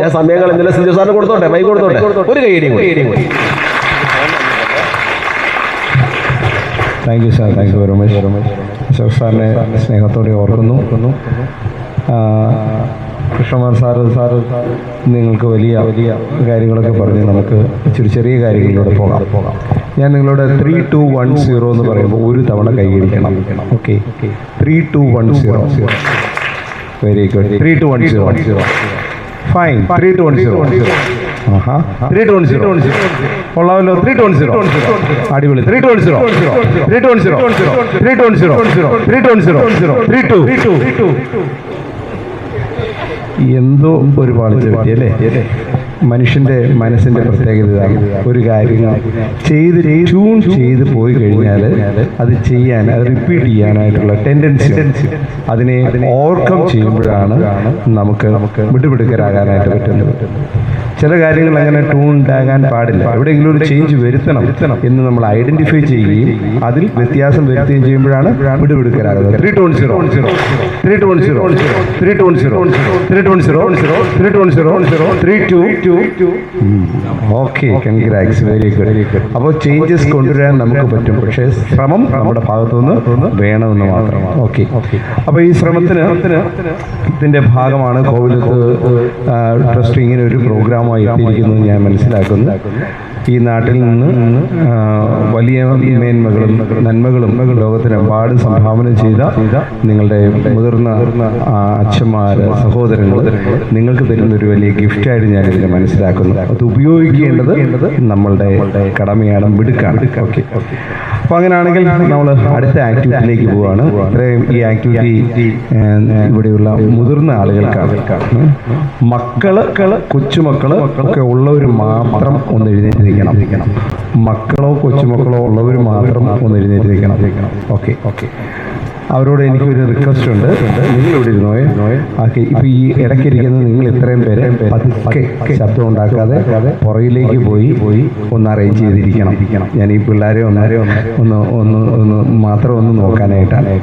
ഞാൻ സമയങ്ങൾ കളഞ്ഞില്ല സിന്ധു സാറിന് കൊടുത്തോട്ടെ? മൈ കൊടുത്തോട്ടെ ഒരു കൈയടിയും കൂടി. Thank you sir thank you very much very much Ashok സാറിനെ സ്നേഹത്തോടെ ഓർക്കുന്നു. കൃഷ്ണമാർ സാറ് സാറ് നിങ്ങൾക്ക് വലിയ വലിയ കാര്യങ്ങളൊക്കെ പറഞ്ഞ് നമുക്ക് ഇച്ചിരി ചെറിയ കാര്യങ്ങളിലൂടെ പോകാം. പോകാം ഞാൻ നിങ്ങളോട് ത്രീ ടു വൺ സീറോ എന്ന് പറയുമ്പോൾ ഒരു തവണ കൈകരിക്കണം okay three two one zero zero very good three two one zero one zero fine three two one zero ആഹാ ത്രീ ടു വൺ സീറോ കൊള്ളാമല്ലോ ത്രീ ടു വൺ സീറോ അടിപൊളി three two one zero three two one zero three two one zero three two one zero three two എന്തോ ഒരു പാളിച്ച പറ്റി അല്ലേ മനുഷ്യന്റെ മനസ്സിന്റെ പ്രത്യേകത ഒരു കാര്യങ്ങൾ ചെയ്ത് ട്യൂൺ ചെയ്ത് പോയി കഴിഞ്ഞാൽ അത് ചെയ്യാൻ അത് റിപ്പീറ്റ് ചെയ്യാനായിട്ടുള്ള ടെൻഡൻസി അതിനെ ഓവർകം ചെയ്യുമ്പോഴാണ് നമുക്ക് നമുക്ക് മിടുമിടുക്കരാകാനായിട്ട് പറ്റുന്നത്. ചില കാര്യങ്ങൾ അങ്ങനെ ടൂൺ ഉണ്ടാകാൻ പാടില്ല. എവിടെയെങ്കിലും ഒരു ചേഞ്ച് വരുത്തണം എന്ന് നമ്മൾ ഐഡന്റിഫൈ ചെയ്യുകയും അതിൽ വ്യത്യാസം വരുത്തുകയും ചെയ്യുമ്പോഴാണ് വിടുവിടുക്കലാകുന്നത് three two one zero three two one zero three two one zero three two one zero three two one zero three two okay congrats very good അപ്പോൾ ചേഞ്ചസ് കൊണ്ടുവരാൻ നമുക്ക് പറ്റും. പക്ഷേ ശ്രമം നമ്മുടെ ഭാഗത്തുനിന്ന് വേണമെന്ന് മാത്രമാണ് ഓക്കെ അപ്പോൾ ഈ ശ്രമത്തിന് ഇതിന്റെ ഭാഗമാണ് കോവിലത്ത് ട്രസ്റ്റ് ഇങ്ങനെ ഒരു പ്രോഗ്രാമായി എത്തിയിരിക്കുന്നത് ഞാൻ മനസ്സിലാക്കുന്നു. ഈ നാട്ടിൽ നിന്ന് വലിയ മേന്മകളും നന്മകളും ലോകത്തിനെമ്പാടും സംഭാവന ചെയ്ത നിങ്ങളുടെ മുതിർന്ന അച്ഛന്മാര് സഹോദരങ്ങൾ നിങ്ങൾക്ക് തരുന്ന ഒരു വലിയ ഗിഫ്റ്റായിട്ട് ഞാൻ ഇതിനെ മനസ്സിലാക്കുന്നു. അത് ഉപയോഗിക്കേണ്ടത് നമ്മളുടെ കടമയാണ് മിടുക്കാണ്. ഓക്കെ അപ്പോൾ അങ്ങനെയാണെങ്കിൽ നമ്മൾ അടുത്ത ആക്ടിവിറ്റിയിലേക്ക് പോവാണ്. ഇത്രയും ഈ ആക്ടിവിറ്റി ഇവിടെയുള്ള മുതിർന്ന ആളുകൾക്കാണ്. മക്കൾ കൊച്ചുമക്കൾ ഒക്കെ ഉള്ളവർ മാത്രം ഒന്ന് എഴുന്നേറ്റ് നിൽക്കണം മക്കളോ കൊച്ചുമക്കളോ ഉള്ളവർ മാത്രം ഒന്ന് എഴുന്നേറ്റ് നിൽക്കണം ഓക്കെ ഓക്കെ. അവരോട് എനിക്കൊരു റിക്വസ്റ്റ് ഉണ്ട്. നിങ്ങൾ ഇവിടെ ഇരുന്നോയെ ഓക്കെ ഇപ്പൊ ഈ ഇടയ്ക്കിരിക്കുന്ന നിങ്ങൾ ഇത്രയും പേരെ ശബ്ദം ഉണ്ടാക്കാതെ പുറകിലേക്ക് പോയി പോയി ഒന്ന് അറേഞ്ച് ചെയ്തിരിക്കണം. ഞാൻ ഈ പിള്ളേരെ ഒന്നാരെ ഒന്ന് ഒന്ന് ഒന്ന് മാത്രം ഒന്ന് നോക്കാനായിട്ടാണ്.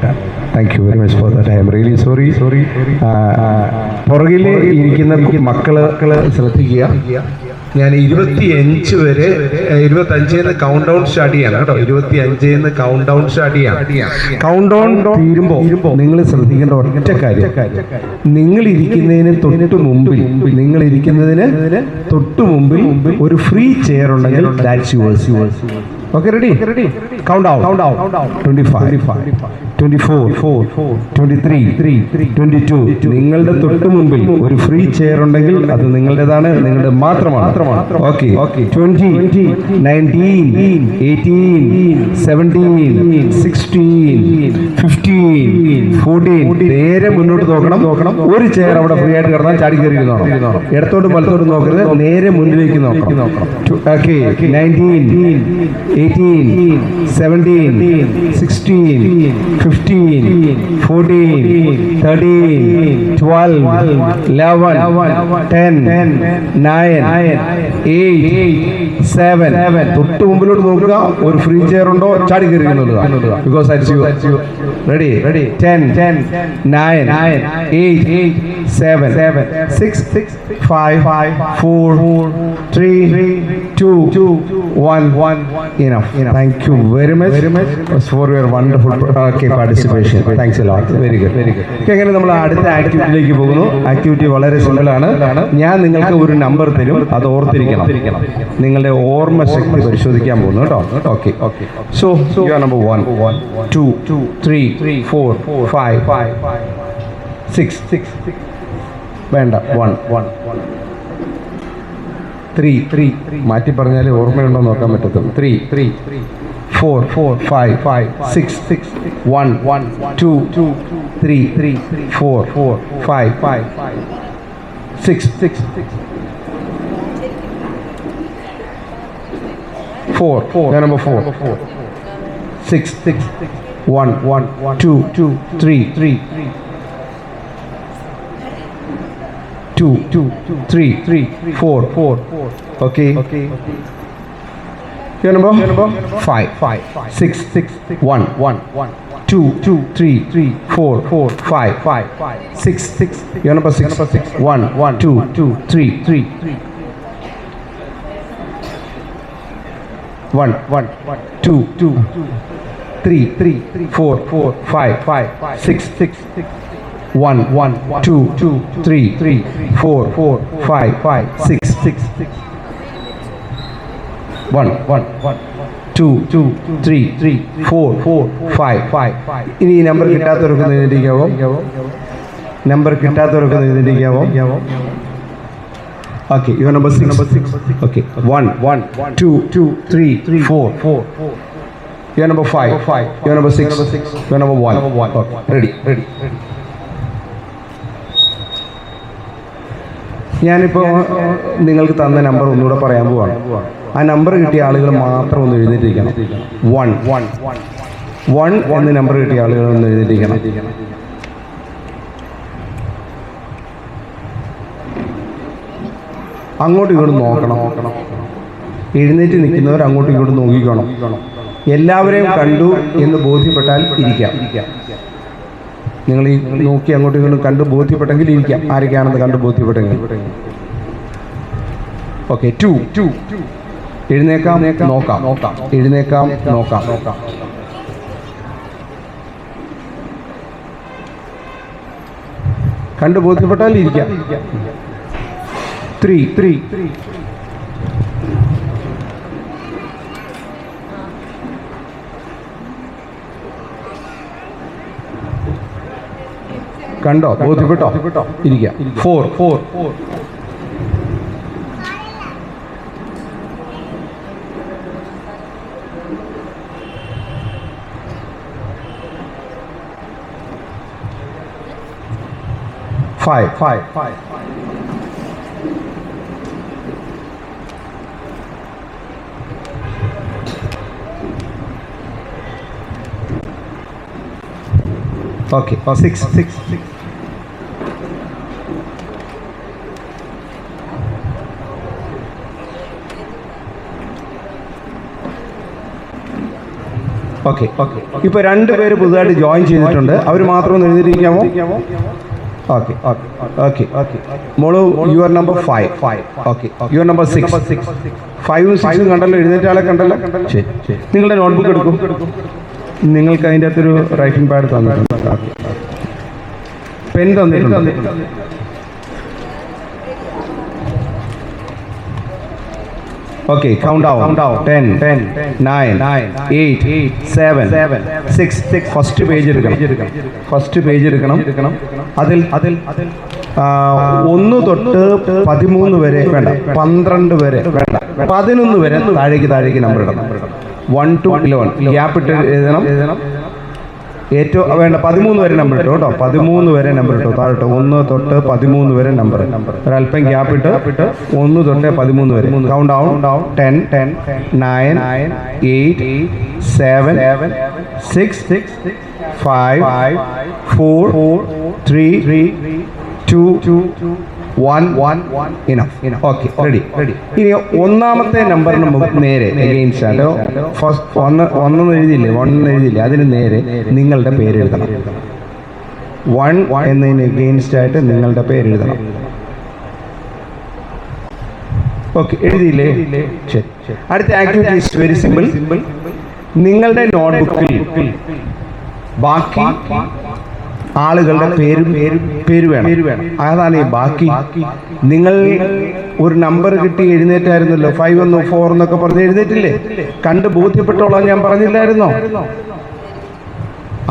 Thank you very much for I'm really sorry sorry പുറകിൽ ഇരിക്കുന്ന മക്കളെ ശ്രദ്ധിക്കുക. ഞാൻ ഇരുപത്തി അഞ്ച് വരെ ഇരുപത്തി അഞ്ചിൽ നിന്ന് കൗണ്ട് ഡൗൺ സ്റ്റാർട്ട് ചെയ്യാണ് കേട്ടോ. ഇരുപത്തി അഞ്ചിൽ നിന്ന് കൗണ്ട് ഡൗൺ സ്റ്റാർട്ട് ചെയ്യാം കൗണ്ട് ഡൗൺ തീരുമ്പോ നിങ്ങൾ ശ്രദ്ധിക്കേണ്ട ഒറ്റ കാര്യം. നിങ്ങൾ ഇരിക്കുന്നതിന് തൊട്ട് മുമ്പിൽ നിങ്ങൾ ഇരിക്കുന്നതിന് തൊട്ട് മുമ്പിൽ ഒരു ഫ്രീ ചെയർ ഉണ്ടെങ്കിൽ that's yours yours okay ready ready count out count out twenty five twenty four twenty three twenty two നിങ്ങളുടെ തൊട്ട് മുമ്പിൽ ഒരു ഫ്രീ ചെയർ ഉണ്ടെങ്കിൽ അത് നിങ്ങളുടേതാണ് നിങ്ങളുടെ മാത്രമാണ്. Okay okay twenty nineteen eighteen seventeen sixteen fifteen fourteen നേരെ മുന്നോട്ട് നോക്കണം. നോക്കണം ഒരു ചെയർ അവിടെ ഫ്രീ ആയിട്ട് കിടന്നാൽ ചാടി കയറി ഇരുന്നോണം. ഇടത്തോട്ടും വലത്തോട്ടും നോക്കരുത്. നേരെ മുന്നിലേക്ക് നോക്കണം. Okay nineteen eighteen seventeen sixteen fifteen fourteen thirteen twelve eleven ten nine eight seven തൊട്ട് മുമ്പിലോട്ട് നോക്കുക. ഒരു ഫ്രീ ചെയർ ഉണ്ടോ? ചാടി കയറി because ready ready ten nine eight seven six six five four three two one one enough. Thank you very much, very much. For your wonderful uh, okay, participation. Thanks a lot. Very good, very good. Okay, അങ്ങനെ നമ്മൾ അടുത്ത ആക്ടിവിറ്റിയിലേക്ക് പോകുന്നു. Activity വളരെ simple ആണ്. ഞാൻ നിങ്ങൾക്ക് ഒരു number തരും. അത് ഓർത്തിരിക്കണം. നിങ്ങളുടെ ഓർമ്മ ശക്തി പരിശോധിക്കാൻ പോകുന്നു കേട്ടോ. Okay okay so you are number one one two two three three four five five six six വേണ്ട. വൺ വൺ ത്രീ ത്രീ മാറ്റി പറഞ്ഞാൽ ഓർമ്മയുണ്ടോ എന്ന് നോക്കാൻ പറ്റത്തുള്ളൂ. Three three four four five five six six one one two two three three four four five five six six four four number four six six one one two two three three two, two, three, three, four, four. Okay. Okay. Your number? Five. Five. Six. Six. One. One. One. Two. Two. Three. Three. Four. Four. Five. Five. Five. Six. Six. Your number six. Number six. One. One. Two. Two. Three. Three. One. One. Two. Two. Three. Three. Four. Four. Five. Five. Six. Six. One. One. Two. Two. Three. Three. Four. Four. Five. Five. Six. Six. One. One. One. Two. Two. Three. Three. Four. Four. Five. Five. ഇനി ഈ number കിട്ടാത്തവർക്ക് നിന്നിരിക്കാവോ number കിട്ടാത്തവർക്ക് നിന്നിരിക്കാവോ okay your number six number six okay one one two two three three four four your number five five your number six six your number one one ready ready ഞാനിപ്പോൾ നിങ്ങൾക്ക് തന്ന number ഒന്നുകൂടെ പറയാൻ പോവാണ്. ആ number കിട്ടിയ ആളുകൾ മാത്രം ഒന്ന് എഴുന്നേറ്റിരിക്കണം വൺ വൺ വൺ എന്ന് നമ്പർ കിട്ടിയ ആളുകൾ ഒന്ന് എഴുന്നേറ്റിരിക്കണം അങ്ങോട്ടും ഇങ്ങോട്ടും നോക്കണം. എഴുന്നേറ്റ് നിൽക്കുന്നവർ അങ്ങോട്ടും ഇങ്ങോട്ടും നോക്കിക്കണം. എല്ലാവരെയും കണ്ടു എന്ന് ബോധ്യപ്പെട്ടാൽ ഇരിക്കാം. നിങ്ങൾ ഈ നോക്കി അങ്ങോട്ടും ഇങ്ങോട്ടും കണ്ടു ബോധ്യപ്പെട്ടെങ്കിൽ ഇരിക്കാം. ആരൊക്കെയാണെന്ന് കണ്ടു ബോധ്യപ്പെട്ടെങ്കിൽ. ഓക്കെ ടു ടു എഴുന്നേക്കാം നോക്കാം. നോക്കാം എഴുന്നേക്കാം നോക്കാം. നോക്കാം കണ്ടു ബോധ്യപ്പെട്ടാൽ ഇരിക്കാം. ത്രീ ത്രീ കണ്ടോ? ബോധ്യപ്പെട്ടോ? ഇരിക്കാം. Four four. Five. Five five. Okay six six six okay okay ഇപ്പൊ രണ്ട് പേര് പുതുതായിട്ട് ജോയിൻ ചെയ്തിട്ടുണ്ട്. അവർ മാത്രം ഒന്ന് എഴുതിയിരിക്കാമോ? ഓക്കെ ഓക്കെ ഓക്കെ ഓക്കെ മോളു your number five five okay your number six six ഫൈവും സിക്സും കണ്ടല്ലോ. എഴുന്നേറ്റ ആളെ കണ്ടല്ലോ. ശരി ശരി. നിങ്ങളുടെ നോട്ട്ബുക്ക് എടുക്കും. നിങ്ങൾക്ക് അതിന്റെ അകത്തൊരു റൈറ്റിംഗ് പാഡ് തന്നിട്ടുണ്ട്. പെൻ തന്നിട്ടുണ്ട്. Down count down ten ten nine nine eight eight seven seven six six first page എടുക്കണം. ഫസ്റ്റ് പേജ് എടുക്കണം. അതിൽ അതിൽ ഒന്ന് തൊട്ട് പതിമൂന്ന് വരെ വേണ്ട. പന്ത്രണ്ട് വരെ വേണ്ട. പതിനൊന്ന് വരെ താഴേക്ക് താഴേക്ക് നമ്പർ ഇടണം. വൺ ടു ഇലവൻ ഗ്യാപ്പ് ഇട്ട് എഴുതണം. ഏറ്റവും വേണ്ട പതിമൂന്ന് വരെ നമ്പർ ഇട്ടു കേട്ടോ. പതിമൂന്ന് വരെ നമ്പർ ഇട്ടു. താഴോട്ട് ഒന്ന് തൊട്ട് പതിമൂന്ന് വരെ നമ്പർ ഒരല്പം ഗ്യാപ്പ് ഇട്ട്. ഒന്ന് തൊട്ട് പതിമൂന്ന് വരെ. കൗണ്ട് ആവും ten ten nine eight seven six six five four four three three two two one one okay ready ready ഇനി ഒന്നാമത്തെ നമ്പറിന് നേരെ എഗെയിൻസ്റ്റ് ആയിട്ട് ഫസ്റ്റ് ഒന്ന് ഒന്നെന്ന് എഴുതിയില്ലേ? വൺ എഴുതിയില്ലേ? അതിന് നേരെ നിങ്ങളുടെ പേര് എഴുതണം. വൺ എന്നതിന് എഗെയിൻസ്റ്റ് ആയിട്ട് നിങ്ങളുടെ പേര് എഴുതണം. ഓക്കെ എഴുതിയില്ലേ? ശരി. അടുത്ത ആക്ടിവിറ്റി വെരി സിമ്പിൾ നിങ്ങളുടെ നോട്ട്ബുക്കിൽ ബാക്കി ആളുകളുടെ പേരും പേരും വേണം. അതാണ് ഈ ബാക്കി? നിങ്ങൾ ഒരു നമ്പർ കിട്ടി എഴുന്നേറ്റായിരുന്നല്ലോ. ഫൈവ് എന്നോ ഫോർ എന്നൊക്കെ പറഞ്ഞ് എഴുന്നേറ്റില്ലേ? കണ്ട് ബോധ്യപ്പെട്ടോളാം ഞാൻ പറഞ്ഞില്ലായിരുന്നോ?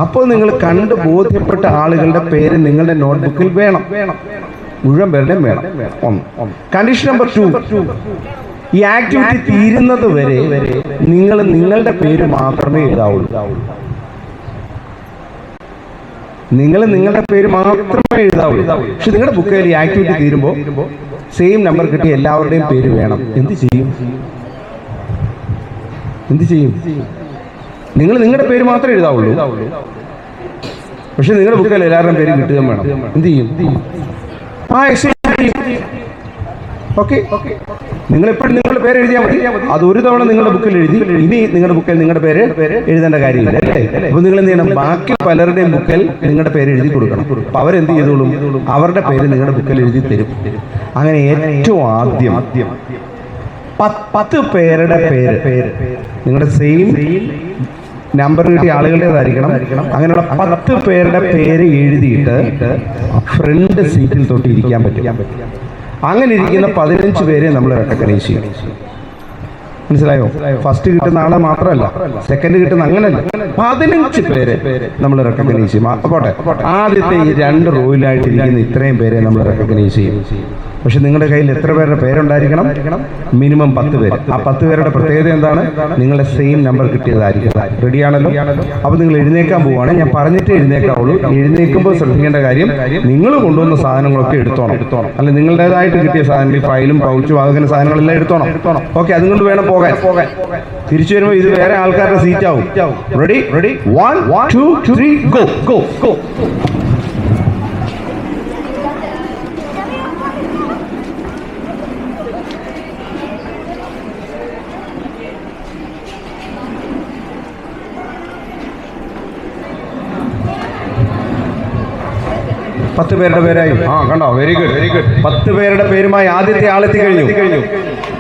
അപ്പോൾ നിങ്ങൾ കണ്ട് ബോധ്യപ്പെട്ട ആളുകളുടെ പേര് നിങ്ങളുടെ നോട്ട്ബുക്കിൽ വേണം. മുഴുവൻ പേരുടെയും വേണം. ഒന്ന്. കണ്ടീഷൻ നമ്പർ ടു ഈ ആക്ടിവിറ്റി തീരുന്നത് വരെ നിങ്ങൾ നിങ്ങളുടെ പേര് മാത്രമേ എഴുതാവുള്ളൂ. നിങ്ങൾ നിങ്ങളുടെ പേര് മാത്രമേ എഴുതാവുള്ളൂ പക്ഷെ നിങ്ങളുടെ ബുക്കിൽ ഈ ആക്ടിവിറ്റി തീരുമ്പോൾ സെയിം നമ്പർ കിട്ടി എല്ലാവരുടെയും പേര് വേണം. എന്ത് ചെയ്യും? എന്ത് ചെയ്യും? നിങ്ങൾ നിങ്ങളുടെ പേര് മാത്രമേ എഴുതാവുള്ളൂ. പക്ഷെ നിങ്ങളുടെ ബുക്കിൽ എല്ലാവരുടെയും പേര് കിട്ടുകയും വേണം. എന്ത് ചെയ്യും? ആ എക്സ്ചേഞ്ച് ഓക്കെ നിങ്ങൾ എപ്പോഴും നിങ്ങളുടെ പേര് എഴുതിയാൽ മതി. അത് ഒരു തവണ നിങ്ങളുടെ ബുക്കിൽ എഴുതി. ഇനി നിങ്ങളുടെ ബുക്കിൽ നിങ്ങളുടെ പേര് എഴുതേണ്ട കാര്യമില്ല അല്ലേ? അപ്പൊ നിങ്ങൾ എന്ത് ചെയ്യണം? ബാക്കി പലരുടെയും ബുക്കിൽ നിങ്ങളുടെ പേര് എഴുതി കൊടുക്കണം. അപ്പൊ അവരെന്ത് ചെയ്തോളും? അവരുടെ പേര് നിങ്ങളുടെ ബുക്കിൽ എഴുതി തരും. അങ്ങനെ ഏറ്റവും ആദ്യം പത്ത് പേരുടെ പേര്. നിങ്ങളുടെ സെയിം നമ്പർ കിട്ടിയ ആളുകളുടേതായിരിക്കണം. അങ്ങനെയുള്ള പത്ത് പേരുടെ പേര് എഴുതിയിട്ട് ഫ്രണ്ട് സീറ്റിൽ തൊട്ട് ഇരിക്കാൻ പറ്റും. അങ്ങനെ ഇരിക്കുന്ന പതിനഞ്ച് പേരെ നമ്മൾ റെക്കഗ്നൈസ് ചെയ്യും. മനസ്സിലായോ? ഫസ്റ്റ് കിട്ടുന്ന ആളെ മാത്രമല്ല സെക്കൻഡ് കിട്ടുന്ന അങ്ങനല്ല. പതിനഞ്ച് പേരെ നമ്മൾ റെക്കഗ്നൈസ് ചെയ്യും. പോട്ടെ. ആദ്യത്തെ ഈ രണ്ട് റോയിലായിട്ട് ഇരിക്കുന്ന ഇത്രയും പേരെ നമ്മൾ റെക്കഗ്നൈസ് ചെയ്യും. പക്ഷെ നിങ്ങളുടെ കയ്യിൽ എത്ര പേരുടെ പേരുണ്ടായിരിക്കണം? മിനിമം പത്ത് പേര്. ആ പത്ത് പേരുടെ പ്രത്യേകത എന്താണ്? നിങ്ങളുടെ സെയിം നമ്പർ കിട്ടിയതായിരിക്കും റെഡിയാണല്ലോ അപ്പോൾ നിങ്ങൾ എഴുന്നേക്കാൻ പോവുകയാണ് ഞാൻ പറഞ്ഞിട്ട് എഴുന്നേക്കാവുള്ളൂ. എഴുന്നേക്കുമ്പോൾ ശ്രദ്ധിക്കേണ്ട കാര്യം നിങ്ങൾ കൊണ്ടുവന്ന സാധനങ്ങളൊക്കെ എടുത്തോണം. എടുത്തോണം. അല്ല നിങ്ങളുടേതായിട്ട് കിട്ടിയ സാധനങ്ങൾ ഈ ഫയലും പൗച്ചും അങ്ങനെ സാധനങ്ങളെല്ലാം എടുത്തോണം. എടുത്തോണം. ഓക്കെ അതുകൊണ്ട് വേണം പോകാൻ. തിരിച്ചു വരുമ്പോൾ ഇത് വേറെ ആൾക്കാരുടെ സീറ്റ് ആവും. Ready ready one one two three go go go പത്ത് പേരുടെ പേരായി. ആ കണ്ടോ? വെരി ഗുഡ് വെരി ഗുഡ് പത്ത് പേരുടെ പേരുമായി ആദ്യത്തെ ആളെത്തി കഴിഞ്ഞു.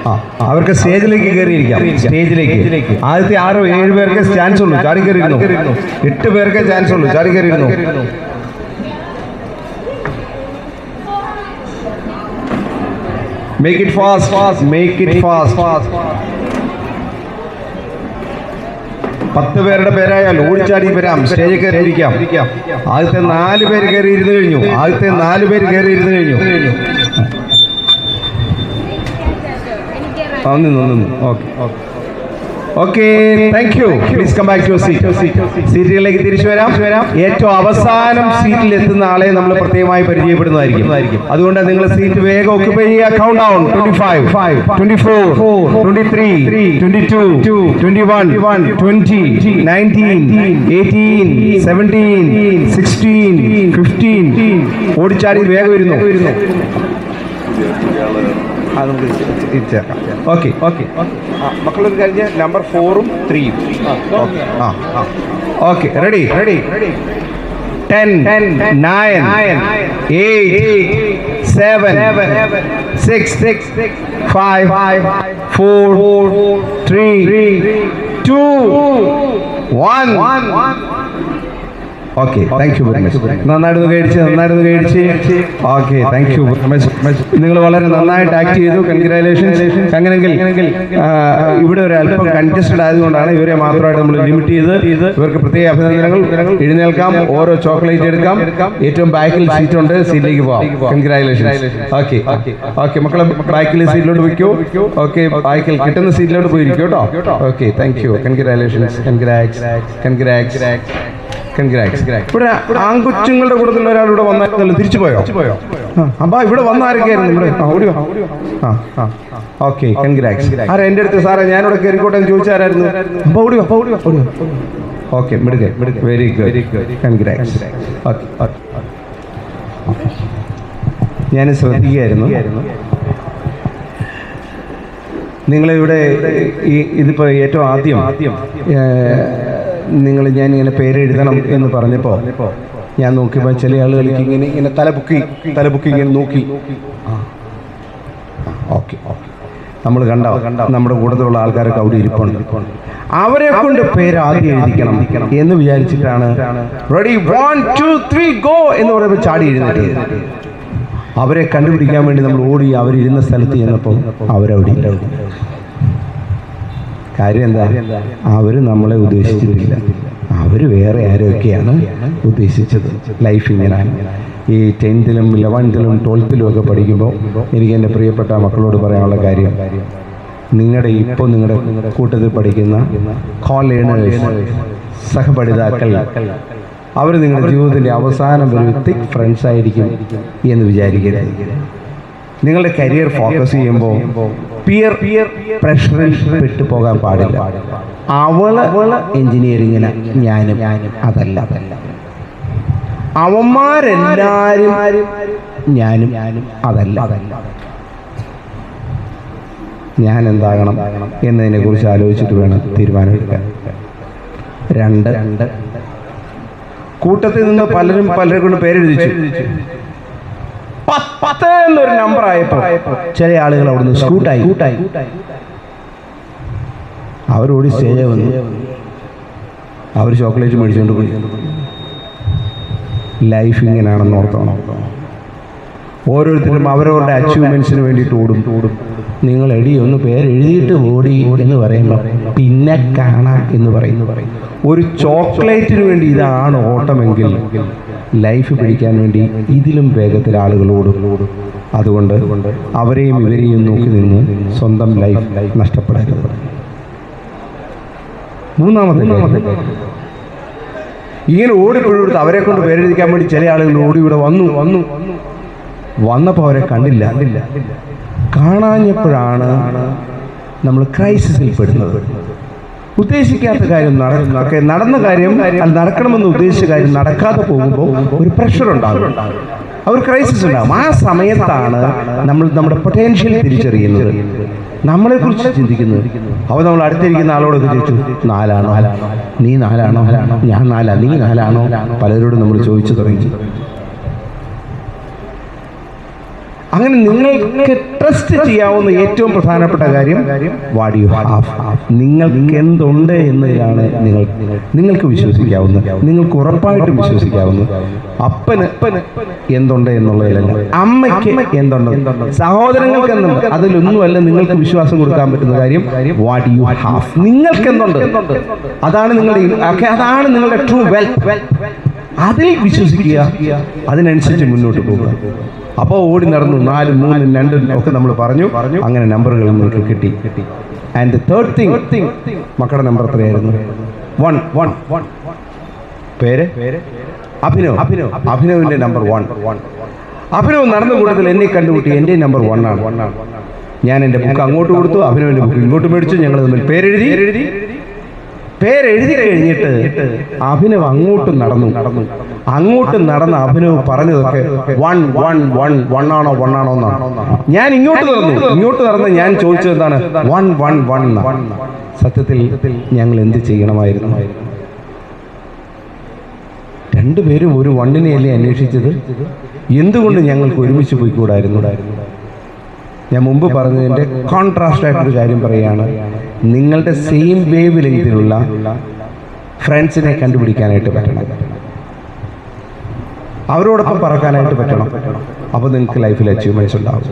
ആ അവർക്ക് സ്റ്റേജിലേക്ക് കയറിയിരിക്കാം. സ്റ്റേജിലേക്ക്. ആദ്യത്തെ ആറ് ഏഴ് പേർക്ക് ചാൻസ് ഉള്ളൂ. ചാടി കയറിയിരുന്നു. എട്ട് പേർക്ക് ചാൻസ് ഉള്ളൂ. ചാടി കയറിയിരുന്നു. Make it fast fast make it fast fast പത്ത് പേരുടെ പേരായാൽ ഓടിച്ചാടി വരാം. സ്റ്റേജിൽ കയറിയിരിക്കാം. ആദ്യത്തെ നാല് പേര് കയറി ഇരുന്ന് കഴിഞ്ഞു. ആദ്യത്തെ നാല് പേര് കയറി ഇരുന്ന് കഴിഞ്ഞു. ആ നിന്നു. Okay okay. Okay thank you please come back to seat സീറ്റുകളിലേക്ക് തിരിച്ചു വരാം. വരാം ഏറ്റവും അവസാനം സീറ്റിൽ എത്തുന്ന ആളെ നമ്മൾ പ്രത്യേകമായി പരിചയപ്പെടുന്നതായിരിക്കും. അതുകൊണ്ട് നിങ്ങൾ സീറ്റ് വേഗം ഒക്കെ count down twenty five five twenty four four twenty three twenty two two twenty one one twenty nineteen eighteen seventeen sixteen fifteen ഓടിച്ചാടി വേഗം വരുന്നു വരുന്നു. ആ നമുക്ക് തിരിച്ചേക്കാം ഓക്കെ ഓക്കെ. മക്കളൊരു കഴിഞ്ഞ നമ്പർ ഫോറും ത്രീയും ആ ആ okay ready ready ten nine eight seven six six five four three two one okay thank you very much നന്നായിരുന്നു കഴിച്ച് നന്നായിരുന്നു കഴിച്ച് ഓക്കെ താങ്ക് യു നിങ്ങൾ വളരെ നന്നായിട്ട് ആക്ട് ചെയ്തു. കൺഗ്രാലേഷൻസ് അങ്ങനെങ്കിൽ ഇവിടെ ഒരു അല്പം കൺജസ്റ്റഡ് ആയതുകൊണ്ടാണ് ഇവരെ മാത്രമായിട്ട് നമ്മൾ ലിമിറ്റ് ചെയ്ത് ഇവർക്ക് പ്രത്യേക അഭിനന്ദനങ്ങൾ. എഴുന്നേൽക്കാം. ഓരോ ചോക്ലേറ്റ് എടുക്കാം. ഏറ്റവും ബാക്കിൽ സീറ്റ് ഉണ്ട്. സീറ്റിലേക്ക് പോവാം. കൺഗ്രാലേഷൻസ് ഓക്കെ ഓക്കെ മക്കളെ ബാക്കിൽ സീറ്റിലോട്ട് വയ്ക്കൂ ഓക്കെ ബാക്കിൽ കിട്ടുന്ന സീറ്റിലോട്ട് പോയിരിക്കും കേട്ടോ. Okay thank you congratulations congrats congrats ഇവിടെ ആൺകൊച്ചുങ്ങളുടെ കൂട്ടത്തിൽ ഒരാൾ ഇവിടെ വന്നായിരുന്നല്ലോ. തിരിച്ചു പോയോ? പോയോ? അപ്പൊ ഇവിടെ വന്ന ആരൊക്കെയായിരുന്നു ഇവിടെ ആ ആ. ആ ഓക്കെ കൺഗ്രാറ്റ്സ് ആരാ എന്റെ അടുത്ത്? സാറേ ഞാനിവിടെ കയറിക്കോട്ടെ എന്ന് ചോദിച്ചാരായിരുന്നു അപ്പൊ ഓടിയോ അപ്പൊ ഓടിയോ ഓടിയോ ഓക്കെ മിടുക മിടുക very good congrats okay okay ഞാൻ ശ്രദ്ധിക്കുകയായിരുന്നു. നിങ്ങളിവിടെ ഈ ഇതിപ്പോൾ ഏറ്റവും ആദ്യം ആദ്യം. നിങ്ങൾ ഞാൻ ഇങ്ങനെ പേര് എഴുതണം എന്ന് പറഞ്ഞപ്പോൾ ഞാൻ നോക്കിയപ്പോൾ ചില ആളുകൾക്ക് ഇങ്ങനെ ഇങ്ങനെ തല പൊക്കി തല പൊക്കി ഇങ്ങനെ നോക്കി. ഓക്കെ നമ്മൾ കണ്ട? നമ്മുടെ കൂട്ടത്തിലുള്ള ആൾക്കാരൊക്കെ അവിടെ ഇരിപ്പുണ്ട്. അവരെ കൊണ്ട് പേര് ആദ്യം എഴുതിക്കണം എന്ന് വിചാരിച്ചിട്ടാണ് ready one two three go എന്ന് പറയുമ്പോൾ ചാടി എഴുന്നേറ്റ് അവരെ കണ്ടുപിടിക്കാൻ വേണ്ടി നമ്മൾ ഓടി അവരിരുന്ന സ്ഥലത്ത് ചെന്നപ്പോൾ അവരവിടെ ഇല്ല കാര്യം എന്താ? അവർ നമ്മളെ ഉദ്ദേശിച്ചിട്ടില്ല. അവർ വേറെ ആരൊക്കെയാണ് ഉദ്ദേശിച്ചത്? ലൈഫ് ഇങ്ങനെയാണ് ഈ ടെൻത്തിലും ഇലവൻത്തിലും ട്വൽത്തിലും ഒക്കെ പഠിക്കുമ്പോൾ എനിക്ക് എന്റെ പ്രിയപ്പെട്ട മക്കളോട് പറയാനുള്ള കാര്യം. നിങ്ങളുടെ ഇപ്പോൾ നിങ്ങളുടെ കൂട്ടത്തിൽ പഠിക്കുന്ന കോളേണേഴ്സ് സഹപഠിതാക്കൾ അവർ നിങ്ങളുടെ ജീവിതത്തിന്റെ അവസാനം ഒരു തിക് ഫ്രണ്ട്സ് ആയിരിക്കും എന്ന് വിചാരിക്കരുത്. നിങ്ങളുടെ കരിയർ ഫോക്കസ് ചെയ്യുമ്പോൾ പിയർ പിയർ പ്രഷറിൽ പെട്ടു പോകാൻ പാടില്ല. അവൾ എഞ്ചിനീയറിങ്ങിന് ഞാനും അതല്ല. അതല്ല അവന്മാരെല്ലാരും ഞാനും ഞാനും അതല്ല. അതല്ല ഞാൻ എന്താകണം എന്നതിനെ കുറിച്ച് ആലോചിച്ചിട്ട് വേണം തീരുമാനമെടുക്കാൻ. രണ്ട് രണ്ട് കൂട്ടത്തിൽ നിന്ന് പലരും പലരെ കൊണ്ട് പേരെഴുതിച്ചു. പത്ത് എന്നൊരു നമ്പർ ആയപ്പോ ചില ആളുകൾ അവിടുന്ന് സ്കൂട്ടായി കൂട്ടായി അവരോടി സ്റ്റേജ് വന്നു. അവർ ചോക്ലേറ്റ് മേടിച്ചുകൊണ്ട് പോയി. ലൈഫ് ഇങ്ങനെയാണെന്ന് ഓർത്തോണം. ഓരോരുത്തരും അവരവരുടെ അച്ചീവ്മെന്റ്സിന് വേണ്ടിയിട്ട് ഓടും. ഓടും നിങ്ങൾ എടി ഒന്ന് പേരെഴുതിയിട്ട് ഓടി എന്ന് പറയുമ്പോൾ പിന്നെ കാണാം എന്ന് പറയുന്നു പറയും. ഒരു ചോക്ലേറ്റിന് വേണ്ടി ഇതാണ് ഓട്ടമെങ്കിൽ. ലൈഫ് പിടിക്കാൻ വേണ്ടി ഇതിലും വേഗത്തിൽ ആളുകൾ ഓടും. അതുകൊണ്ട് അവരെയും ഇവരെയും നോക്കി നിന്ന് സ്വന്തം ലൈഫ് നഷ്ടപ്പെടരുത്. മൂന്നാമത്തെ. ഇങ്ങനെ ഓടിപ്പോഴെടുത്ത് അവരെ കൊണ്ട് പേരെഴുതിക്കാൻ വേണ്ടി ചില ആളുകൾ ഓടി ഇവിടെ വന്നു. വന്നു വന്നപ്പോൾ അവരെ കണ്ടില്ല. കാണാഞ്ഞപ്പോഴാണ് നമ്മൾ ക്രൈസിസിൽ പെടുന്നത്. ഉദ്ദേശിക്കാത്ത കാര്യം നടക്കും. ഒക്കെ നടന്ന കാര്യം നടക്കണമെന്ന് ഉദ്ദേശിച്ച കാര്യം നടക്കാതെ പോകുമ്പോൾ ഒരു പ്രഷർ ഉണ്ടാകും. അവർ ക്രൈസിസ് ഉണ്ടാകും. ആ സമയത്താണ് നമ്മൾ നമ്മുടെ പൊട്ടൻഷ്യൽ തിരിച്ചറിയുന്നത്. നമ്മളെ കുറിച്ച് ചിന്തിക്കുന്നത്. അവ നമ്മൾ അടുത്തിരിക്കുന്ന ആളോട് ചോദിച്ചു നാലാണോ? നീ നാലാണോ? ഞാൻ നാലാ. നീ നാലാണോ? പലരോടും നമ്മൾ ചോദിച്ചു തുടങ്ങി. അങ്ങനെ നിങ്ങൾക്ക് ട്രസ്റ്റ് ചെയ്യാവുന്ന ഏറ്റവും പ്രധാനപ്പെട്ട കാര്യം വാട്ട് യു ഹാവ് നിങ്ങൾക്ക് എന്തുണ്ട് എന്നതിലാണ് നിങ്ങൾ നിങ്ങൾക്ക് വിശ്വസിക്കാവുന്നത്. നിങ്ങൾക്ക് ഉറപ്പായിട്ടും വിശ്വസിക്കാവുന്നത്. അപ്പന് എന്തുണ്ട് എന്നുള്ളതിലല്ല. അമ്മയ്ക്ക് എന്തുണ്ട്? സഹോദരങ്ങൾക്ക് എന്തുണ്ട്? അതിലൊന്നുമല്ല നിങ്ങൾക്ക് വിശ്വാസം കൊടുക്കാൻ പറ്റുന്ന കാര്യം വാട്ട് യു ഹാവ് നിങ്ങൾക്ക് എന്തുണ്ട്? അതാണ് നിങ്ങളുടെ അതാണ് നിങ്ങളുടെ ട്രൂ വെൽത്ത് അതിൽ വിശ്വസിക്കുക. അതിനനുസരിച്ച് മുന്നോട്ട് പോകുക അപ്പോൾ ഓടി നടന്നു. നാലും മൂന്നും രണ്ടും ഒക്കെ നമ്മൾ പറഞ്ഞു. പറഞ്ഞു. അങ്ങനെ നമ്പറുകൾ നിങ്ങൾക്ക് കിട്ടി. ആൻഡ് തേർഡ് തിങ് മക്കളുടെ നമ്പർ എത്രയായിരുന്നു? വൺ വൺ വൺ പേര്? അഭിനവ്. അഭിനവ്. അഭിനവിന്റെ നമ്പർ വൺ വൺ അഭിനവ് നടന്നു കൂട്ടത്തിൽ എന്നെ കണ്ടുമുട്ടി. എന്റെ നമ്പർ വൺ ആണ്. ഞാൻ എന്റെ ബുക്ക് അങ്ങോട്ട് കൊടുത്തു. അഭിനവിന്റെ ബുക്ക് ഇങ്ങോട്ട് മേടിച്ചു. ഞങ്ങൾ തമ്മിൽ പേരെഴുതി. എഴുതി പേരെഴുതി കഴിഞ്ഞിട്ട് അഭിനവ് അങ്ങോട്ട് നടന്നു. നടന്നു അങ്ങോട്ട് നടന്ന അഭിനവ് പറഞ്ഞതൊക്കെ വൺ വൺ വൺ വൺ ആണോ വൺ ആണോ ഞാൻ ഇങ്ങോട്ട് നടന്നു. ഇങ്ങോട്ട് നടന്ന് ഞാൻ ചോദിച്ചത് എന്താണ്? വൺ വൺ വൺ സത്യത്തിൽ ഞങ്ങൾ എന്ത് ചെയ്യണമായിരുന്നു? രണ്ടുപേരും ഒരു വണ്ണിനെയല്ലേ അന്വേഷിച്ചത്? എന്തുകൊണ്ട് ഞങ്ങൾക്ക് ഒരുമിച്ച് പോയിക്കൂടായിരുന്നു? ഞാൻ മുമ്പ് പറഞ്ഞതിന്റെ കോൺട്രാസ്റ്റ് ആയിട്ടൊരു കാര്യം പറയുകയാണ് നിങ്ങളുടെ സെയിം വേവ് ലെങ്തിലുള്ള ഫ്രണ്ട്സിനെ കണ്ടുപിടിക്കാനായിട്ട് പറ്റണം. അവരോടൊപ്പം പറക്കാനായിട്ട് പറ്റണം. അപ്പോൾ നിങ്ങൾക്ക് ലൈഫിൽ അച്ചീവ്മെന്റ്സ് ഉണ്ടാവും.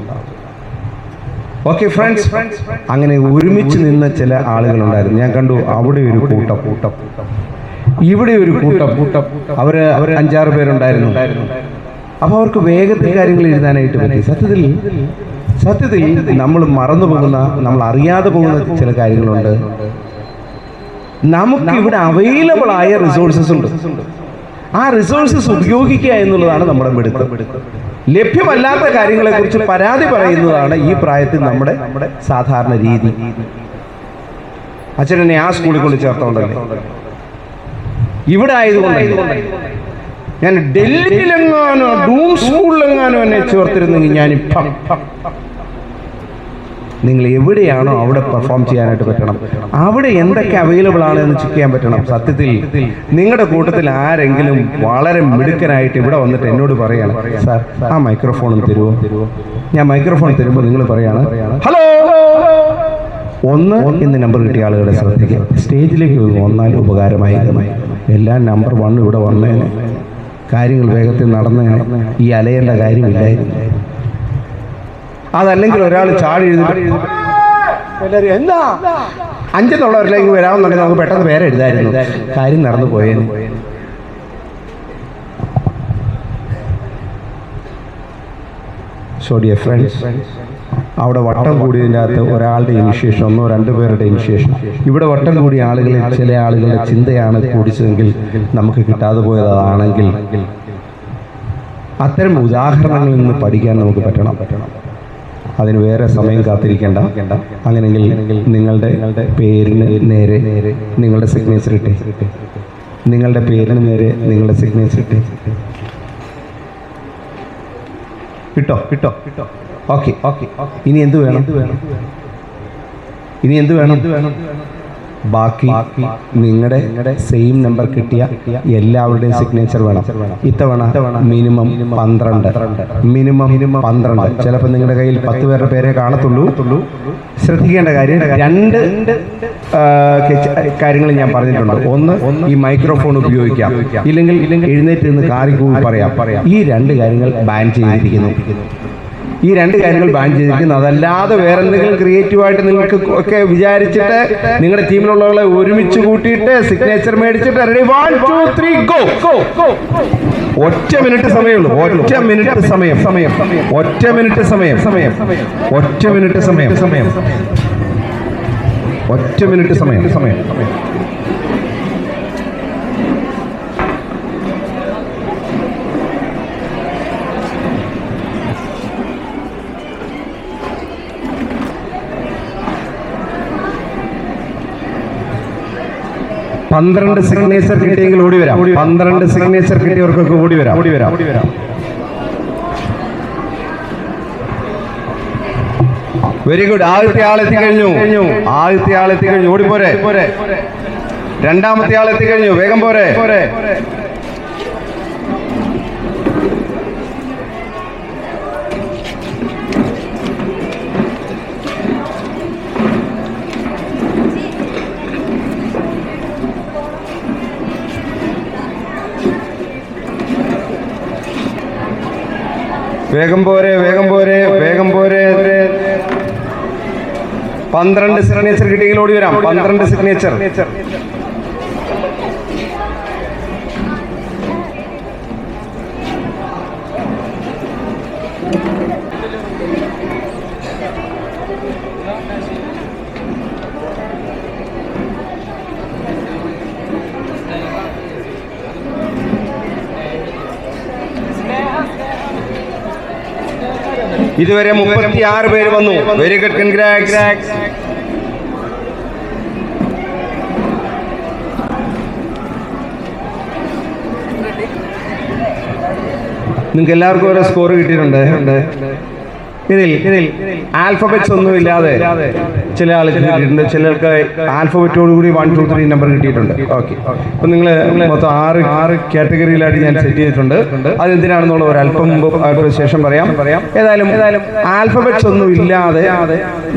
ഓക്കെ ഫ്രണ്ട്സ് അങ്ങനെ ഒരുമിച്ച് നിന്ന ചില ആളുകളുണ്ടായിരുന്നു. ഞാൻ കണ്ടു അവിടെ ഒരു കൂട്ടം. കൂട്ടം. ഇവിടെ ഒരു കൂട്ടം. കൂട്ടം. അവർ അവർ അഞ്ചാറ് പേരുണ്ടായിരുന്നു. അപ്പൊ അവർക്ക് വേഗത്തിൽ കാര്യങ്ങൾ എഴുതാനായിട്ട് പറ്റി. സത്യത്തിൽ സത്യത്തിൽ നമ്മൾ മറന്നു പോകുന്ന നമ്മൾ അറിയാതെ പോകുന്ന ചില കാര്യങ്ങളുണ്ട്. നമുക്ക് ഇവിടെ അവൈലബിൾ ആയ റിസോഴ്സസ് ഉണ്ട്. ആ റിസോഴ്സസ് ഉപയോഗിക്കുക എന്നുള്ളതാണ് നമ്മുടെ മെടുക്കുക ലഭ്യമല്ലാത്ത കാര്യങ്ങളെ കുറിച്ച് പരാതി പറയുന്നതാണ് ഈ പ്രായത്തിൽ നമ്മുടെ സാധാരണ രീതി. അച്ഛൻ എന്നെ ആ സ്കൂളിൽ കൊണ്ട് ചേർത്തോണ്ടല്ലേ? ഇവിടെ ആയതുകൊണ്ട് ഞാൻ ഡൽഹിയിലെങ്ങാനോ ഡൂം സ്കൂളിലെങ്ങാനോ എന്നെ ചേർത്തിരുന്നെങ്കിൽ ഞാനിപ്പം നിങ്ങൾ എവിടെയാണോ അവിടെ പെർഫോം ചെയ്യാനായിട്ട് പറ്റണം. അവിടെ എന്തൊക്കെ അവൈലബിൾ ആണ് എന്ന് ചെക്ക് ചെയ്യാൻ പറ്റണം. സത്യത്തിൽ നിങ്ങളുടെ കൂട്ടത്തിൽ ആരെങ്കിലും വളരെ മിടുക്കനായിട്ട് ഇവിടെ വന്നിട്ട് എന്നോട് പറയാണ് സാർ ആ മൈക്രോഫോൺ തരുമോ ഞാൻ മൈക്രോഫോൺ തരുമ്പോൾ നിങ്ങൾ പറയാണ് ഹലോ ഒന്ന് എന്ന നമ്പർ കിട്ടിയ ആളുകളെ ശ്രദ്ധിക്കുക. സ്റ്റേജിലേക്ക് വന്നാൽ ഉപകാരമായി. എല്ലാ നമ്പർ വൺ ഇവിടെ വന്നേനെ. കാര്യങ്ങൾ വേഗത്തിൽ നടന്നേനെ. ഈ അലയേണ്ട കാര്യമില്ലായിരുന്നു. അതല്ലെങ്കിൽ ഒരാൾ ചാടി എഴുതി എന്താ അഞ്ചെന്നുള്ളവരിലേക്ക് വരാമെന്നുണ്ടെങ്കിൽ നമുക്ക് പെട്ടെന്ന് പേരെ എഴുതായിരുന്നു. കാര്യം നടന്നു പോയേനെ. സോ ഡിയർ ഫ്രണ്ട്സ് അവിടെ വട്ടം കൂടിയതിനകത്ത് ഒരാളുടെ ഇനിഷ്യേഷൻ ഒന്നോ രണ്ടു പേരുടെ ഇനിഷ്യേഷൻ ഇവിടെ വട്ടം കൂടിയ ആളുകളിൽ ചില ആളുകളുടെ ചിന്തയാണ് കൂടിച്ചതെങ്കിൽ നമുക്ക് കിട്ടാതെ പോയതാണെങ്കിൽ അത്തരം ഉദാഹരണങ്ങളിൽ നിന്ന് പഠിക്കാൻ നമുക്ക് പറ്റണം പറ്റണം. അതിന് വേറെ സമയം കാത്തിരിക്കേണ്ട. അങ്ങനെങ്കിൽ നിങ്ങളുടെ പേരിന് നേരെ നിങ്ങളുടെ സിഗ്നേച്ചർ ഇട്ടേ. നിങ്ങളുടെ പേരിന് നേരെ നിങ്ങളുടെ സിഗ്നേച്ചർ ഇട്ടേ. കിട്ടോ കിട്ടോ കിട്ടോ ഓക്കെ ഓക്കെ. ഇനി എന്ത് വേണം? ഇനി എന്ത് വേണം? ബാക്കി നിങ്ങളുടെ സെയിം നമ്പർ കിട്ടിയ എല്ലാവരുടെയും സിഗ്നേച്ചർ വേണം. ഇത്തവണ മിനിമം പന്ത്രണ്ട്. മിനിമം പന്ത്രണ്ട്. ചിലപ്പോൾ നിങ്ങളുടെ കയ്യിൽ പത്ത് പേരുടെ പേരെ കാണത്തുള്ളൂ. ശ്രദ്ധിക്കേണ്ട കാര്യം രണ്ട് കാര്യങ്ങൾ ഞാൻ പറഞ്ഞിട്ടുണ്ട്. ഒന്ന് ഈ മൈക്രോഫോൺ ഉപയോഗിക്കാം. ഇല്ലെങ്കിൽ എഴുന്നേറ്റ് നിന്ന് കാറി കൂടി പറയാം. പറയാം. ഈ രണ്ട് കാര്യങ്ങൾ ബാൻ ചെയ്തിരിക്കുന്നു. ഈ രണ്ട് കാര്യങ്ങൾ ബാൻ ചെയ്തിരിക്കുന്നു. അതല്ലാതെ വേറെ എന്തെങ്കിലും ക്രിയേറ്റീവായിട്ട് നിങ്ങൾക്ക് ഒക്കെ വിചാരിച്ചിട്ട് നിങ്ങളുടെ ടീമിലുള്ളവളെ ഒരുമിച്ച് കൂട്ടിയിട്ട് സിഗ്നേച്ചർ മേടിച്ചിട്ട് ready one two three go ഒറ്റ മിനിറ്റ് സമയമുള്ളൂ. ഒറ്റ മിനിറ്റ് സമയം. സമയം ഒറ്റ മിനിറ്റ് സമയം. സമയം ഒറ്റ മിനിറ്റ് സമയം. സമയം ഒറ്റ മിനിറ്റ് സമയം സമയം. പന്ത്രണ്ട് സിഗ്നേച്ചർ കിട്ടിയെങ്കിൽ ഓടി വരാം. പന്ത്രണ്ട് സിഗ്നേച്ചർ കിട്ടിയവർക്കൊക്കെ ഓടി വരാം. ഓടി വരാം. ഓടി വരാം. വെരി ഗുഡ് ആദ്യത്തെ ആൾ എത്തിക്കഴിഞ്ഞു ആദ്യത്തെ ആളെത്തി എത്തിക്കഴിഞ്ഞു ഓടിപ്പോരെ പോരെ. രണ്ടാമത്തെ ആളെത്തി എത്തിക്കഴിഞ്ഞു വേഗം പോരെ. പോരെ. വേഗം പോരെ വേഗം പോരെ വേഗം പോരെ. പന്ത്രണ്ട് സിഗ്നേച്ചർ കിട്ടിയെങ്കിൽ ഓടി വരാം. പന്ത്രണ്ട് സിഗ്നേച്ചർ ഇതുവരെ മുപ്പത്തി ആറ് പേര് വന്നു. വെരി ഗുഡ് കൺഗ്രാറ്റ്സ് നിങ്ങൾക്ക് എല്ലാവർക്കും ഓരോ സ്കോർ കിട്ടിയിട്ടുണ്ട്. ഇതിൽ ഇതിൽ ആൽഫബറ്റ്സ് ഒന്നും ഇല്ലാതെ ചില ആൾക്ക് കിട്ടിയിട്ടുണ്ട്. ചിലർക്ക് ആൽഫബറ്റോട് കൂടി വൺ ടു ത്രീ നമ്പർ കിട്ടിയിട്ടുണ്ട്. ഓക്കെ അപ്പൊ നിങ്ങൾ മൊത്തം ആറ് ആറ് കാറ്റഗറിയിലായിട്ട് ഞാൻ സെറ്റ് ചെയ്തിട്ടുണ്ട്. അതെന്തിനാണെന്നുള്ള ഒരു അല്പം മുമ്പ് ശേഷം പറയാം. പറയാം. ഏതായാലും ആൽഫബറ്റ്സ് ഒന്നും ഇല്ലാതെ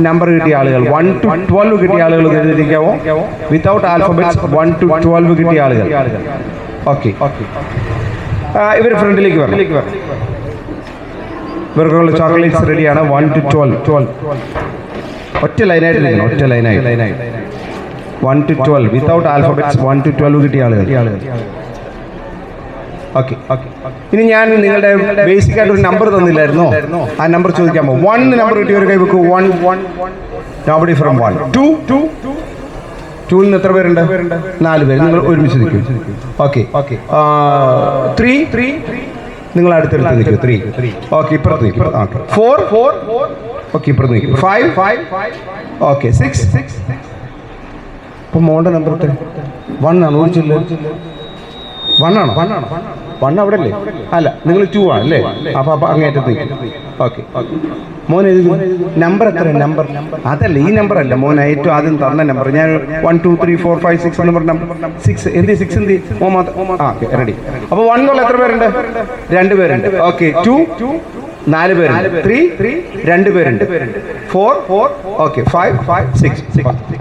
നമ്പർ കിട്ടിയ ആളുകൾ. വൺ ടു ട്വൽവ് കിട്ടിയ ആളുകൾ എഴുതിയിരിക്കാവോ? Without alphabets one two twelve കിട്ടിയ ആളുകൾ. ഓക്കെ ഓക്കെ ഇവർ ഫ്രണ്ടിലേക്ക് വരണം. ഇവർക്കുള്ള ചോക്ലേറ്റ്സ് റെഡിയാണ് വൺ ടു ട്വൽവ് ട്വൽവ് ഒറ്റ ലൈനായിട്ട് നിൽക്കണം ഒറ്റ ലൈനായിട്ട് one two twelve without alphabets one two twelve കിട്ടിയ ആളുകൾ. ഓക്കെ ഓക്കെ ഇനി ഞാൻ നിങ്ങളുടെ ബേസിക് ആയിട്ട് ഒരു നമ്പർ തന്നില്ലായിരുന്നോ? ആ നമ്പർ ചോദിക്കാമോ? വൺ നമ്പർ കിട്ടിയ ഒരു കൈ വെക്കൂ one one nobody from one two two ടൂവിൽ നിന്ന് എത്ര പേരുണ്ട്? നാല് പേര്. നിങ്ങൾ ഒരുമിച്ച് നിൽക്കും. ഓക്കെ ഓക്കെ ത്രീ ത്രീ നിങ്ങൾ അടുത്തടുത്ത് നിൽക്കും. ത്രീ ഓക്കെ ഇപ്പുറത്ത് നിൽക്കും. ഓക്കെ ഫോർ ഫോർ ഓക്കെ ഇപ്പുറത്ത് നിൽക്കും five five okay six six ഇപ്പൊ മോളുടെ നമ്പർ വൺ ആണ് ഓടിച്ചില്ല വൺ ആണോ വൺ ആണോ? വൺ അവിടെ അല്ലേ അല്ല നിങ്ങൾ ടു ആണ് അല്ലേ? അപ്പോൾ അപ്പൊ അങ്ങേറ്റത്ത് ഓക്കെ മോൻ നമ്പർ എത്ര നമ്പർ അതല്ല ഈ നമ്പർ അല്ല. മോൻ ഏറ്റവും ആദ്യം തന്ന നമ്പർ ഞാൻ one two three four five six number number six എന്ത് സിക്സ് എന്ത്? ഓ മാത്രം. ആ ഓക്കെ റെഡി അപ്പോൾ വൺ എന്നുള്ള എത്ര പേരുണ്ട്? രണ്ട് പേരുണ്ട്. ഓക്കെ ടു നാല് പേരുണ്ട്. ത്രീ ത്രീ രണ്ട് പേരുണ്ട്. Four four okay five five six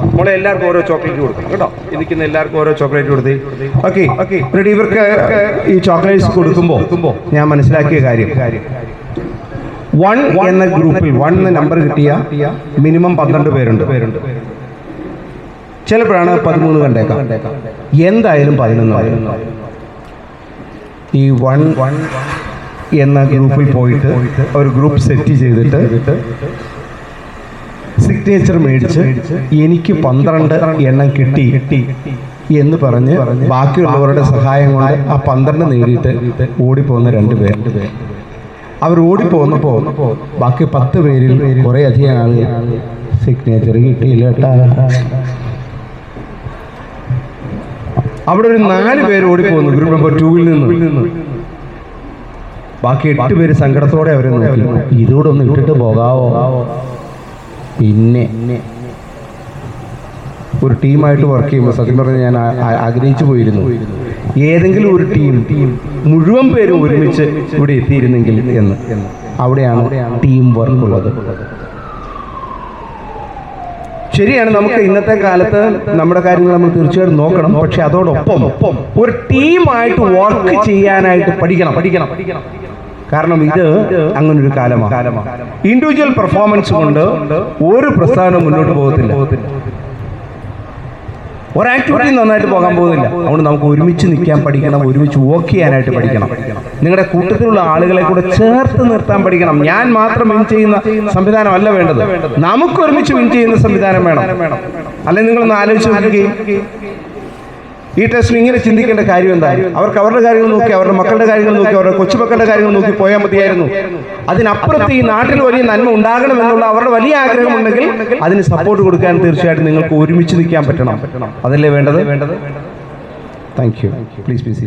നമ്മളെ എല്ലാവർക്കും ഓരോ ചോക്ലേറ്റ് കൊടുക്കണം കേട്ടോ? ഇരിക്കുന്ന എല്ലാവർക്കും ഓരോ ചോക്ലേറ്റ് കൊടുത്തി. ഓക്കെ ഓക്കെ റെഡി ഇവർക്ക് ഈ ചോക്ലേറ്റ്സ് കൊടുക്കുമ്പോൾ ഞാൻ മനസ്സിലാക്കിയ കാര്യം. വൺ എന്ന ഗ്രൂപ്പിൽ വൺ എന്ന നമ്പർ കിട്ടിയ മിനിമം പന്ത്രണ്ട് പേരുണ്ട്. പേരുണ്ട്. ചിലപ്പോഴാണ് പതിമൂന്ന് കണ്ടേക്കാം. എന്തായാലും പതിനൊന്ന്. ഈ വൺ വൺ എന്ന ഗ്രൂപ്പിൽ പോയിട്ട് ഒരു ഗ്രൂപ്പ് സെറ്റ് ചെയ്തിട്ട് സിഗ്നേച്ചർ മേടിച്ച് എനിക്ക് പന്ത്രണ്ട് എണ്ണം കിട്ടി എന്ന് പറഞ്ഞ് ബാക്കിയുള്ളവരുടെ സഹായം കൊണ്ട് ആ പന്ത്രണ്ട് നേടിയിട്ട് ഓടിപ്പോകുന്ന രണ്ട് പേർ. അവർ ഓടിപ്പോന്നപ്പോൾ ബാക്കി പത്ത് പേരിൽ കുറേ അധികം ആളുകൾ സിഗ്നേച്ചർ കിട്ടിയില്ല കേട്ടാ. അവിടെ ഒരു നാല് പേര് ഓടിപ്പോകുന്നു. ഗ്രൂപ്പ് നമ്പർ ടൂവിൽ നിന്ന്. ബാക്കി എട്ട് പേര് സങ്കടത്തോടെ അവരെ നോക്കി. ഇതോടെ ഒന്ന് ഇട്ടിട്ട് പോകാവോ? പിന്നെ ഒരു ടീമായിട്ട് വർക്ക് ചെയ്യുമ്പോൾ സത്യം പറഞ്ഞാൽ ഞാൻ ആഗ്രഹിച്ചു പോയിരുന്നു. ഏതെങ്കിലും ഒരു ടീം മുഴുവൻ പേരും ഒരുമിച്ച് ഇവിടെ എത്തിയിരുന്നെങ്കിൽ എന്ന്. അവിടെയാണ് ടീം വർക്ക് ഉള്ളത്. ശരിയാണ് നമുക്ക് ഇന്നത്തെ കാലത്ത് നമ്മുടെ കാര്യങ്ങൾ നമ്മൾ തീർച്ചയായിട്ടും നോക്കണം. പക്ഷെ അതോടൊപ്പം ഒരു ടീമായിട്ട് വർക്ക് ചെയ്യാനായിട്ട് പഠിക്കണം പഠിക്കണം. പഠിക്കണം. കാരണം ഇത് അങ്ങനെ ഒരു കാലമാണ് ഇൻഡിവിജ്വൽ പെർഫോമൻസ് കൊണ്ട് ഒരു പ്രസ്ഥാനം മുന്നോട്ട് പോകത്തില്ല. ഒരു ആക്ടിവിറ്റി നന്നായിട്ട് പോകാൻ പോകുന്നില്ല അതുകൊണ്ട് നമുക്ക് ഒരുമിച്ച് നിൽക്കാൻ പഠിക്കണം ഒരുമിച്ച് വർക്ക് ചെയ്യാനായിട്ട് പഠിക്കണം. നിങ്ങളുടെ കൂട്ടത്തിലുള്ള ആളുകളെ കൂടെ ചേർത്ത് നിർത്താൻ പഠിക്കണം. ഞാൻ മാത്രം വിൻ ചെയ്യുന്ന സംവിധാനമല്ല വേണ്ടത്. നമുക്ക് ഒരുമിച്ച് വിൻ ചെയ്യുന്ന സംവിധാനം വേണം. അല്ലെങ്കിൽ നിങ്ങളൊന്ന് ആലോചിച്ച് നോക്കുകയും. ഈ ടെസ്റ്റിൽ ഇങ്ങനെ ചിന്തിക്കേണ്ട കാര്യം എന്താ അവർക്ക് അവരുടെ കാര്യങ്ങൾ നോക്കി അവരുടെ മക്കളുടെ കാര്യങ്ങൾ നോക്കി അവരുടെ കൊച്ചുമക്കളുടെ കാര്യങ്ങൾ നോക്കി പോയാൽ മതിയായിരുന്നു. അതിനപ്പുറത്ത് ഈ നാട്ടിൽ വലിയ നന്മ ഉണ്ടാകണം എന്നുള്ള അവരുടെ വലിയ ആഗ്രഹമുണ്ടെങ്കിൽ അതിന് സപ്പോർട്ട് കൊടുക്കാൻ തീർച്ചയായിട്ടും നിങ്ങൾക്ക് ഒരുമിച്ച് നിൽക്കാൻ പറ്റണം. അതല്ലേ വേണ്ടത്? വേണ്ടത്? Thank you please please